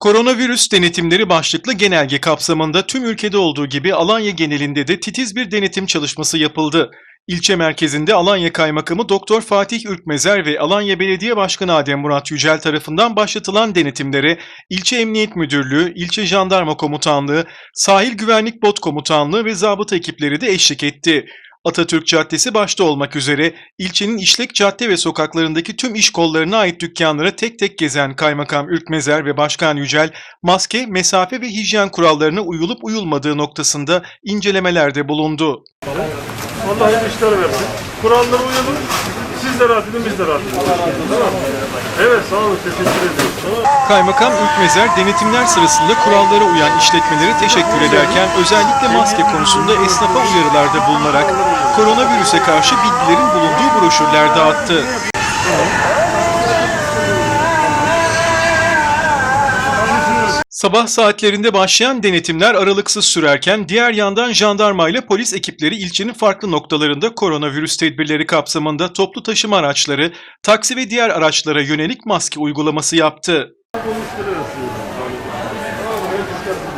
Koronavirüs denetimleri başlıklı genelge kapsamında tüm ülkede olduğu gibi Alanya genelinde de titiz bir denetim çalışması yapıldı. İlçe merkezinde Alanya Kaymakamı Doktor Fatih Ürkmezer ve Alanya Belediye Başkanı Adem Murat Yücel tarafından başlatılan denetimlere İlçe Emniyet Müdürlüğü, İlçe Jandarma Komutanlığı, Sahil Güvenlik Bot Komutanlığı ve zabıta ekipleri de eşlik etti. Atatürk Caddesi başta olmak üzere ilçenin işlek cadde ve sokaklarındaki tüm iş kollarına ait dükkanlara tek tek gezen Kaymakam Ürkmezer ve Başkan Yücel, maske, mesafe ve hijyen kurallarına uyulup uyulmadığı noktasında incelemelerde bulundu. Allah işler versin. Kurallara uyalım. Siz de rahat edin, biz de rahat edin. Evet, sağ olun. Teşekkür ederim. Kaymakam Ürkmezer denetimler sırasında kurallara uyan işletmelere teşekkür ederken özellikle maske konusunda esnafa uyarılarda bulunarak koronavirüse karşı bilgilerin bulunduğu broşürler dağıttı. Sabah saatlerinde başlayan denetimler aralıksız sürerken diğer yandan jandarma ile polis ekipleri ilçenin farklı noktalarında koronavirüs tedbirleri kapsamında toplu taşıma araçları, taksi ve diğer araçlara yönelik maske uygulaması yaptı.